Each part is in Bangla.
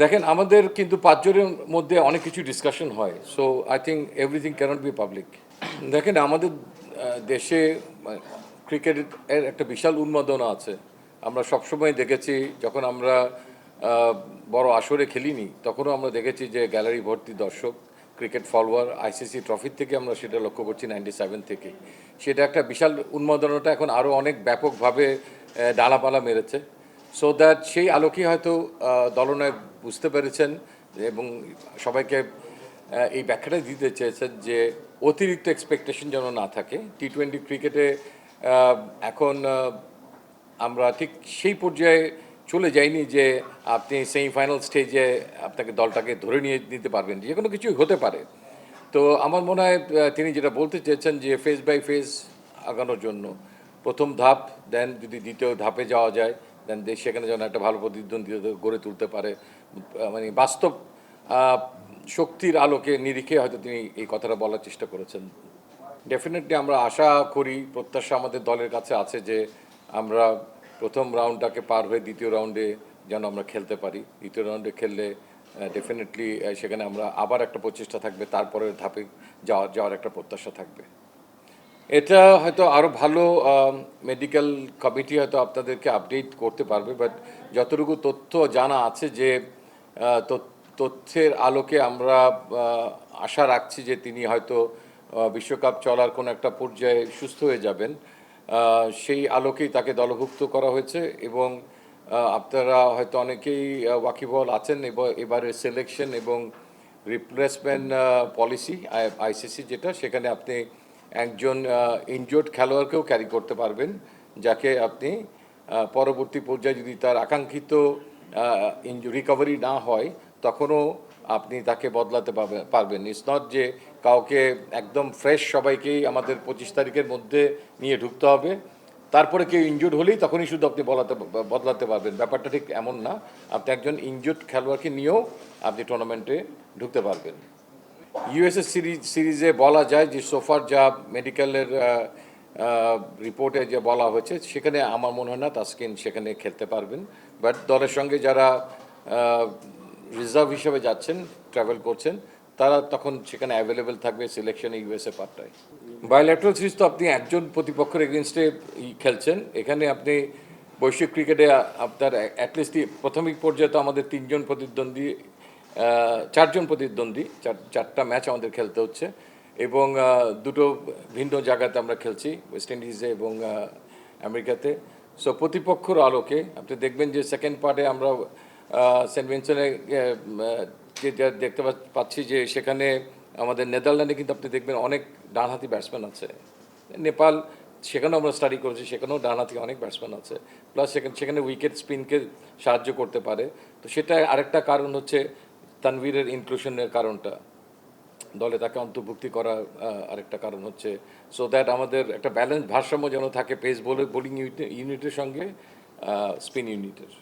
দেখেন, আমাদের কিন্তু পাঁচজনের মধ্যে অনেক কিছু ডিসকাশন হয় so I think everything can't be public দেখেন, আমাদের দেশে ক্রিকেটের একটা বিশাল উন্মাদনা আছে। আমরা সবসময় দেখেছি, যখন আমরা বড় আসরে খেলিনি, তখনও আমরা দেখেছি যে গ্যালারি ভর্তি দর্শক ক্রিকেট ফলোয়ার আইসিসি ট্রফির থেকে আমরা সেটা লক্ষ্য করছি নাইনটি সেভেন থেকে। সেটা একটা বিশাল উন্মাদনাটা এখন আরও অনেক ব্যাপকভাবে ডালাপালা মেরেছে। সো দ্যাট সেই আলোকে হয়তো দলনায়ক বুঝতে পেরেছেন এবং সবাইকে এই ব্যাখ্যাটা দিতে চেয়েছেন যে অতিরিক্ত এক্সপেকটেশন যেন না থাকে। টি টোয়েন্টি ক্রিকেটে এখন আমরা ঠিক সেই পর্যায়ে চলে যাইনি যে আপনি সেমিফাইনাল স্টেজে আপনাকে দলটাকে ধরে নিয়ে নিতে পারবেন, যে কোনো কিছুই হতে পারে। তো আমার মনে হয় তিনি যেটা বলতে চেয়েছেন যে ফেস বাই ফেস আগানোর জন্য প্রথম ধাপ দেন যদি দ্বিতীয় ধাপে যাওয়া যায় দেন দেশ সেখানে যেন একটা ভালো প্রতিদ্বন্দ্বিতা গড়ে তুলতে পারে। মানে বাস্তব শক্তির আলোকে নিরিখে হয়তো তিনি এই কথাটা বলার চেষ্টা করেছেন। ডেফিনেটলি আমরা আশা করি, প্রত্যাশা আমাদের দলের কাছে আছে যে আমরা প্রথম রাউন্ডটাকে পার হয়ে দ্বিতীয় রাউন্ডে যেন আমরা খেলতে পারি। দ্বিতীয় রাউন্ডে খেললে ডেফিনেটলি সেখানে আমরা আবার একটা প্রচেষ্টা থাকবে, তারপরের ধাপে যাওয়ার যাওয়ার একটা প্রত্যাশা থাকবে। এটা হয়তো আরও ভালো মেডিকেল কমিটি হয়তো আপনাদেরকে আপডেট করতে পারবে বাট যতটুকু তথ্য জানা আছে যে তথ্যের আলোকে আমরা আশা রাখছি যে তিনি হয়তো বিশ্বকাপ চলার কোনো একটা পর্যায়ে সুস্থ হয়ে যাবেন। সেই আলোকেই তাকে দলভুক্ত করা হয়েছে এবং আপনারা হয়তো অনেকেই আহ, ওয়াকিবহল আছেন এবং এবারের সিলেকশন এবং রিপ্লেসমেন্ট পলিসি আইসিসি যেটা সেখানে আপনি একজন ইনজোর্ড খেলোয়াড়কেও ক্যারি করতে পারবেন, যাকে আপনি পরবর্তী পর্যায়ে যদি তার আকাঙ্ক্ষিত রিকভারি না হয়, তখনও আপনি তাকে বদলাতে পারবে- পারবেন। ইটস নট যে কাউকে একদম ফ্রেশ সবাইকেই আমাদের পঁচিশ তারিখের মধ্যে নিয়ে ঢুকতে হবে। তারপরে কেউ ইনজুর্ড হলেই তখনই শুধু আপনি বলাতে, বদলাতে পারবেন। ব্যাপারটা ঠিক এমন না। আপনি একজন ইনজুর্ড খেলোয়াড়কে নিয়েও আপনি টুর্নামেন্টে ঢুকতে পারবেন। ইউএসএ সিরিজ সিরিজে বলা যায় যে সোফার যা মেডিকেলের রিপোর্টে যে বলা হয়েছে, সেখানে আমার মনে হয় না তাসকিন সেখানে খেলতে পারবেন। বাট দলের সঙ্গে যারা রিজার্ভ হিসেবে যাচ্ছেন ট্রাভেল করছেন, তারা তখন সেখানে অ্যাভেলেবেল থাকবে সিলেকশনে ইউএসএ পার্টটায়। বায়োল্যাট্রাল সিরিজ তো আপনি একজন প্রতিপক্ষের এগেনস্টে খেলছেন। এখানে আপনি বৈশ্বিক ক্রিকেটে আপনার অ্যাটলিস্ট প্রাথমিক পর্যায়ে তো আমাদের তিনজন প্রতিদ্বন্দ্বী চারজন প্রতিদ্বন্দ্বী, চার, চারটা ম্যাচ আমাদের খেলতে হচ্ছে এবং দুটো ভিন্ন জায়গাতে আমরা খেলছি ওয়েস্ট ইন্ডিজে এবং আমেরিকাতে। সো প্রতিপক্ষর আলোকে, আপনি দেখবেন যে সেকেন্ড পার্টে আমরা সেন্ট ভিনসেন্টে যে দেখতে পাচ্ছি যে সেখানে আমাদের নেদারল্যান্ডে কিন্তু আপনি দেখবেন অনেক ডানহাতি ব্যাটসম্যান আছে। নেপাল, সেখানেও আমরা স্টাডি করেছি, সেখানেও ডানহাতি অনেক ব্যাটসম্যান আছে। প্লাস সেখানে সেখানে উইকেট স্পিনকে সাহায্য করতে পারে। তো সেটা আরেকটা কারণ হচ্ছে তানভীরের ইনক্লুশনের কারণটা। দলে তাকে অন্তর্ভুক্তি আহ, আরেকটা কারণ হচ্ছে সো দ্যাট আমাদের একটা ব্যালেন্স ভারসাম্য যেন থাকে পেস বোলিং বোলিং ইউনিটের সঙ্গে স্পিন ইউনিটের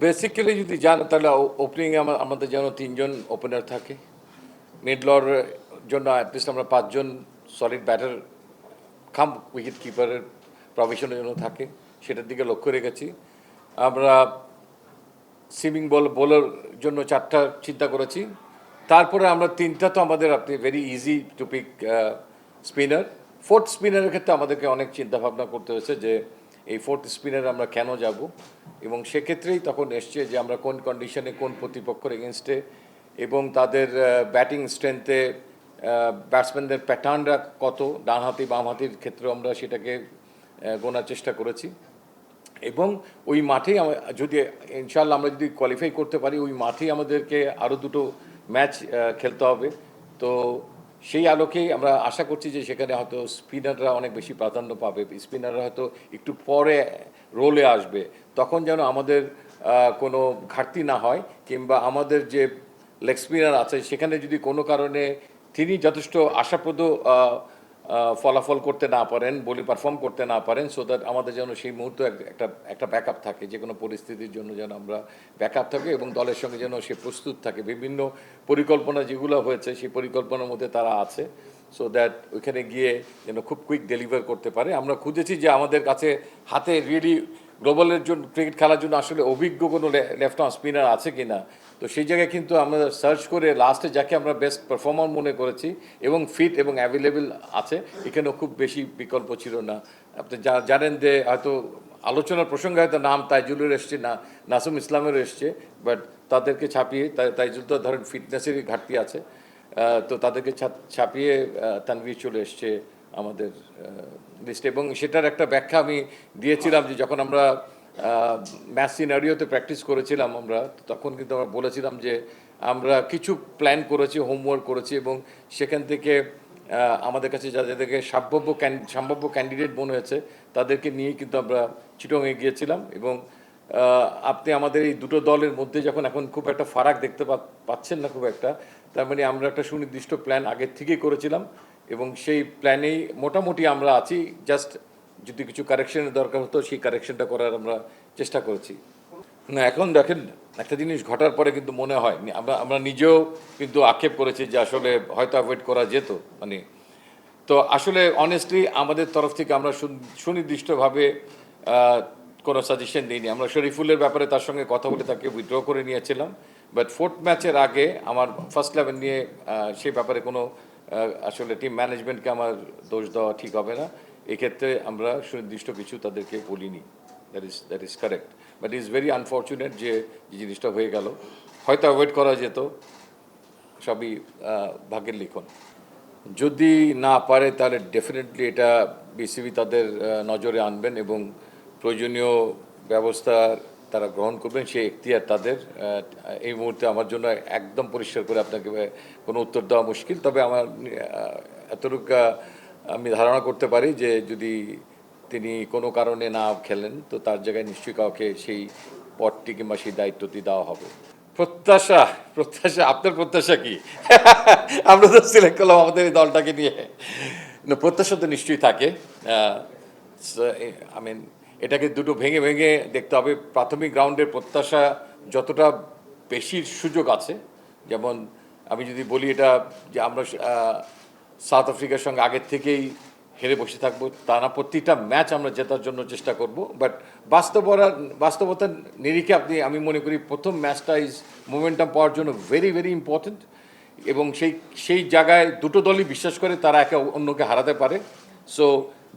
বেসিক্যালি যদি যান তাহলে ওপেনিংয়ে আমাদের যেন তিনজন ওপেনার থাকে। মিডলর জন্য অ্যাটলিস্ট আমরা পাঁচজন সলিড ব্যাটার খাম উইকেট কিপারের প্রফেশনের জন্য থাকে। সেটার দিকে লক্ষ্য রেখেছি। আমরা সুইমিং বল বোলার জন্য চারটা চিন্তা করেছি। তারপরে আমরা তিনটা তো আমাদের আপনি very easy to pick spinner fourth স্পিনারের ক্ষেত্রে আমাদেরকে অনেক চিন্তা ভাবনা করতে হয়েছে যে এই ফোর্থ স্পিনার আমরা কেন যাব? এবং সেক্ষেত্রেই তখন এসছে যে আমরা কোন কন্ডিশনে কোন প্রতিপক্ষের এগেনস্টে এবং তাদের ব্যাটিং স্ট্রেংথে ব্যাটসম্যানদের প্যাটার্নরা কত? ডানহাতি, বামহাতির ক্ষেত্রে আমরা সেটাকে গোনার চেষ্টা করেছি। এবং ওই মাঠেই যদি ইনশাল্লাহ আমরা যদি কোয়ালিফাই করতে পারি, ওই মাঠেই আমাদেরকে আরও দুটো ম্যাচ খেলতে হবে। তো সেই আলোকেই আমরা আশা করছি যে সেখানে হয়তো স্পিনাররা অনেক বেশি প্রাধান্য পাবে। স্পিনাররা হয়তো একটু পরে রোলে আসবে। তখন যেন আমাদের কোনো ঘাটতি না হয় কিংবা আমাদের যে লেগ স্পিনার আছে, সেখানে যদি কোনো কারণে তিনি যথেষ্ট আশাপ্রদ ফলাফল করতে না পারেন, বলি পারফর্ম করতে না পারেন সো দ্যাট আমাদের যেন সেই মুহূর্তে এক- একটা একটা ব্যাকআপ থাকে, যে কোনো পরিস্থিতির জন্য যেন আমরা ব্যাকআপ থাকে এবং দলের সঙ্গে যেন সে প্রস্তুত থাকে। বিভিন্ন পরিকল্পনা যেগুলো হয়েছে, সেই পরিকল্পনার মধ্যে তারা আছে সো দ্যাট ওইখানে গিয়ে যেন খুব কুইক ডেলিভার করতে পারে। আমরা খুঁজেছি যে আমাদের কাছে হাতে রিয়েলি গ্লোবালের জন্য ক্রিকেট খেলার জন্য আসলে অভিজ্ঞ কোনো লেফট আর্ম স্পিনার আছে কি না তো সেই জায়গায় কিন্তু আমরা সার্চ করে লাস্টে যাকে আমরা বেস্ট পারফর্মার মনে করেছি এবং ফিট এবং অ্যাভেলেবেল আছে, এখানেও খুব বেশি বিকল্প ছিল না। আপনি জানেন যে হয়তো আলোচনার প্রসঙ্গে হয়তো নাম তাইজুলের এসছে না, নাসুম ইসলামের এসছে বাট তাদেরকে ছাপিয়ে, তাই- তাইজুল তো ধরেন ফিটনেসেরই ঘাটতি আছে। তো তাদেরকে ছাপিয়ে তানভীর চলে এসছে আমাদের লিস্টে এবং সেটার একটা ব্যাখ্যা আমি দিয়েছিলাম যে যখন আমরা ম্যাথ সিনারিওতে প্র্যাকটিস করেছিলাম আমরা। তখন কিন্তু আমরা বলেছিলাম যে, আমরা কিছু প্ল্যান করেছি হোমওয়ার্ক করেছি এবং সেখান থেকে আমাদের কাছে যাদেরকে সম্ভাব্য সম্ভাব্য ক্যান্ডিডেট মনে হয়েছে, তাদেরকে নিয়ে কিন্তু আমরা চিটংয়ে গিয়েছিলাম এবং আপনি আমাদের এই দুটো দলের মধ্যে যখন এখন খুব একটা ফারাক দেখতে পাচ্ছেন না খুব একটা, তার মানে আমরা একটা সুনির্দিষ্ট প্ল্যান আগের থেকেই করেছিলাম এবং সেই প্ল্যানেই মোটামুটি আমরা আছি জাস্ট যদি কিছু কারেকশনের দরকার হতো, সেই কারেকশনটা করার আমরা চেষ্টা করেছি। না, এখন দেখেন, একটা জিনিস ঘটার পরে কিন্তু মনে হয়, আমরা আমরা নিজেও কিন্তু আক্ষেপ করেছি যে আসলে হয়তো অ্যাভয়েড করা যেত মানে। তো আসলে অনেস্টলি আমাদের তরফ থেকে আমরা সুন- সুনির্দিষ্টভাবে কোনো সাজেশন দিইনি। আমরা শরীফুলের ব্যাপারে তার সঙ্গে কথা বলে তাকে উইথড্র করে নিয়েছিলাম। বাট ফোর্থ ম্যাচের আগে আমার ফার্স্ট ইলেভেন নিয়ে সেই ব্যাপারে কোনো আসলে টিম ম্যানেজমেন্টকে আমার দোষ দেওয়া ঠিক হবে না। এক্ষেত্রে আমরা সুনির্দিষ্ট কিছু তাদেরকে বলিনি। That is that is correct but is very unfortunate যে জিনিসটা হয়ে গেল। হয়তো অ্যাভয়েড করা যেত। সবই ভাগ্যের লিখন। যদি না পারে তাহলে ডেফিনেটলি এটা বিসিবি তাদের নজরে আনবেন এবং প্রয়োজনীয় ব্যবস্থা তারা গ্রহণ করবেন। সেই এখতিয়ার তাদের এই মুহূর্তে আমার জন্য একদম পরিষ্কার করে আপনাকে কোনো উত্তর দেওয়া মুশকিল। তবে আমার এতটুকু আমি ধারণা করতে পারি যে যদি তিনি কোনো কারণে না খেলেন, তো তার জায়গায় নিশ্চয়ই কাউকে সেই পদটি কিংবা সেই দায়িত্বটি দেওয়া হবে। প্রত্যাশা প্রত্যাশা, আপনার প্রত্যাশা কি? আমরা তো সিলেক্ট করলাম আমাদের এই দলটাকে নিয়ে। না, প্রত্যাশা তো নিশ্চয়ই থাকে। আই মিন এটাকে দুটো ভেঙে ভেঙে দেখতে হবে। প্রাথমিক গ্রাউন্ডের প্রত্যাশা যতটা বেশি সুযোগ আছে, যেমন আমি যদি বলি এটা যে আমরা সাউথ আফ্রিকার সঙ্গে আগের থেকেই হেরে বসে থাকব। তা না, প্রতিটা ম্যাচ আমরা জেতার জন্য চেষ্টা করব। বাট বাস্তবতা বাস্তবতার নিরিখে আপনি, আমি মনে করি প্রথম ম্যাচটা ইজ মোমেন্টাম পাওয়ার জন্য ভেরি ভেরি ইম্পর্ট্যান্ট এবং সেই সেই জায়গায় দুটো দলই বিশ্বাস করে তারা একে অন্যকে হারাতে পারে। সো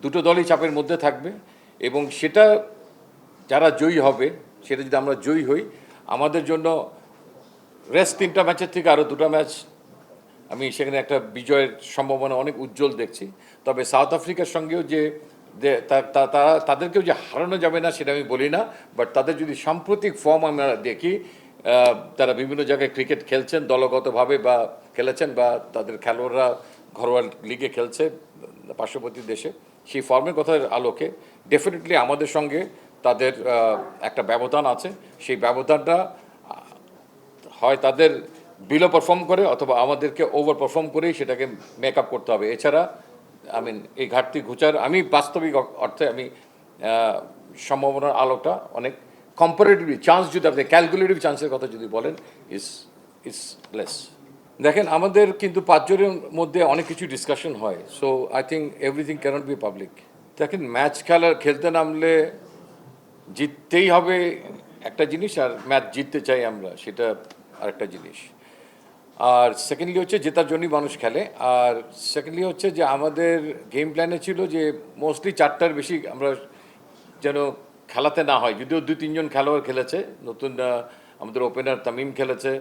দুটো দলই চাপের মধ্যে থাকবে এবং সেটা যারা জয়ী হবে, সেটা যদি আমরা জয়ী হই, আমাদের জন্য রেস্ট তিনটা ম্যাচের থেকে আরও দুটো ম্যাচ আমি সেখানে একটা বিজয়ের সম্ভাবনা অনেক উজ্জ্বল দেখছি। তবে সাউথ আফ্রিকার সঙ্গেও যে তারা তাদেরকেও যে হারানো যাবে না সেটা আমি বলি না বাট তাদের যদি সাম্প্রতিক ফর্ম আমরা দেখি তারা বিভিন্ন জায়গায় ক্রিকেট খেলছেন দলগতভাবে বা খেলেছেন বা তাদের খেলোয়াড়রা ঘরোয়া লিগে খেলছে পার্শ্ববর্তী দেশে, সেই ফর্মের কথার আলোকে ডেফিনেটলি আমাদের সঙ্গে তাদের একটা ব্যবধান আছে। সেই ব্যবধানটা হয় তাদের বিলো পারফর্ম করে অথবা আমাদেরকে ওভার পারফর্ম করেই সেটাকে মেক আপ করতে হবে। এছাড়া আই মিন এই ঘাটতি ঘুচার, আমি বাস্তবিক অর্থে আমি সম্ভাবনার আলোটা অনেক কম্পারেটিভলি চান্স যদি আপনি ক্যালকুলেটিভ চান্সের কথা যদি বলেন ইস ইস লেস দেখেন, আমাদের কিন্তু পাঁচজনের মধ্যে অনেক কিছু ডিসকাশন হয়। So I think everything can't be public দেখেন ম্যাচ খেলার, খেলতে নামলে জিততেই হবে একটা জিনিস, আর ম্যাচ জিততে চাই আমরা, সেটা আরেকটা জিনিস। আর সেকেন্ডলি হচ্ছে জেতার জন্যই মানুষ খেলে। আর সেকেন্ডলি হচ্ছে যে আমাদের গেম প্ল্যানে ছিল যে মোস্টলি চারটার বেশি আমরা যেন খেলাতে না হয়। যদিও দু তিনজন খেলোয়াড় খেলেছে। নতুন আমাদের ওপেনার তামিম খেলেছে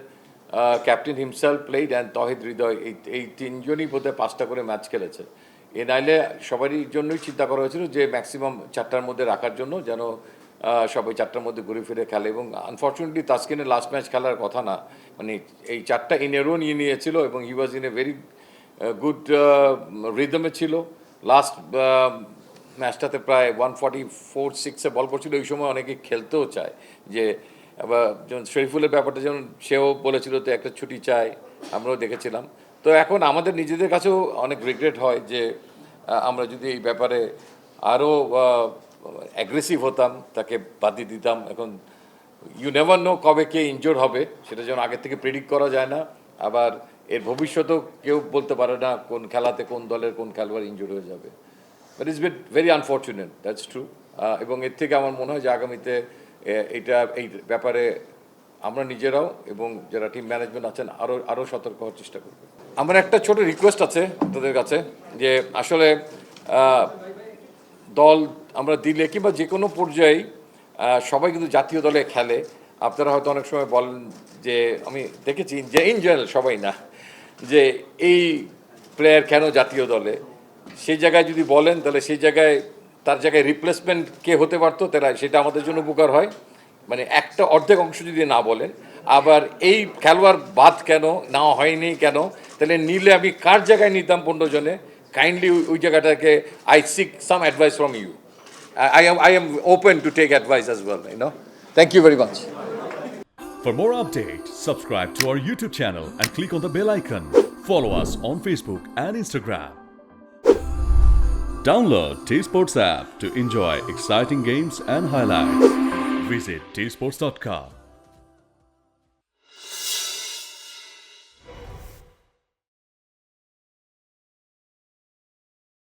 captain himself played and Tawhid Hridoy এই এই তিনজনই বোধহয় পাঁচটা করে ম্যাচ খেলেছে। এ নাইলে সবারই জন্যই চিন্তা করা হয়েছিল যে ম্যাক্সিমাম চারটার মধ্যে রাখার জন্য যেন সবাই চারটার মধ্যে ঘুরে ফিরে খেলে এবং আনফর্চুনেটলি তাস্কিনের লাস্ট ম্যাচ খেলার কথা না। মানে এই চারটা ইনেরও নিয়ে নিয়েছিল এবং he was in a very good রিদমে ছিল। লাস্ট ম্যাচটাতে প্রায় ওয়ান ফর্টি ফোর সিক্সে বল করছিল। ওই সময় অনেকে খেলতেও চায় যে, আবার যেমন শরীফুলের ব্যাপারটা যেমন সেও বলেছিল তো একটা ছুটি চাই, আমরাও দেখেছিলাম। তো এখন আমাদের নিজেদের কাছেও অনেক রিগ্রেট হয় যে আমরা যদি এই ব্যাপারে আরও অ্যাগ্রেসিভ হতাম, তাকে বাদ দিতাম। এখন ইউ নেভার নো কবে কে ইনজোর হবে, সেটা যেন আগের থেকে প্রেডিক্ট করা যায় না। আবার এর ভবিষ্যতেও কেউ বলতে পারে না কোন খেলাতে কোন দলের কোন খেলোয়াড় ইনজোর হয়ে যাবে। But it's bit very unfortunate that's true এবং এর থেকে আমার মনে হয় যে আগামীতে এটা, এই ব্যাপারে আমরা নিজেরাও এবং যারা টিম ম্যানেজমেন্ট আছেন আরও আরও সতর্ক হওয়ার চেষ্টা করব। আমার একটা ছোট রিকোয়েস্ট আছে আপনাদের কাছে, যে আসলে দল আমরা দিলে কিংবা যে কোনো পর্যায়ে সবাই কিন্তু জাতীয় দলে খেলে। আপনারা হয়তো অনেক সময় বলেন যে, আমি দেখেছি যে ইন জেনারেল সবাই না, যে এই প্লেয়ার কেন জাতীয় দলে? সেই জায়গায় যদি বলেন, তাহলে সেই জায়গায়, তার জায়গায় রিপ্লেসমেন্ট কে হতে পারতো, তারা সেটা আমাদের জন্য উপকার হয়। মানে একটা অর্ধেক অংশ যদি না বলেন, আবার এই খেলোয়াড় বাদ কেন, না হয়নি কেন, তাহলে নিলে আমি কার জায়গায় নিতাম পনেরো জনে? কাইন্ডলি ওই জায়গাটাকে I seek some advice from you I, am, I am open to take advice as well, you know. Thank you very much. For more updates, subscribe to our YouTube channel and click on the bell icon. Follow us on Facebook and Instagram. Download T Sports app to enjoy exciting games and highlights. Visit tsports.com.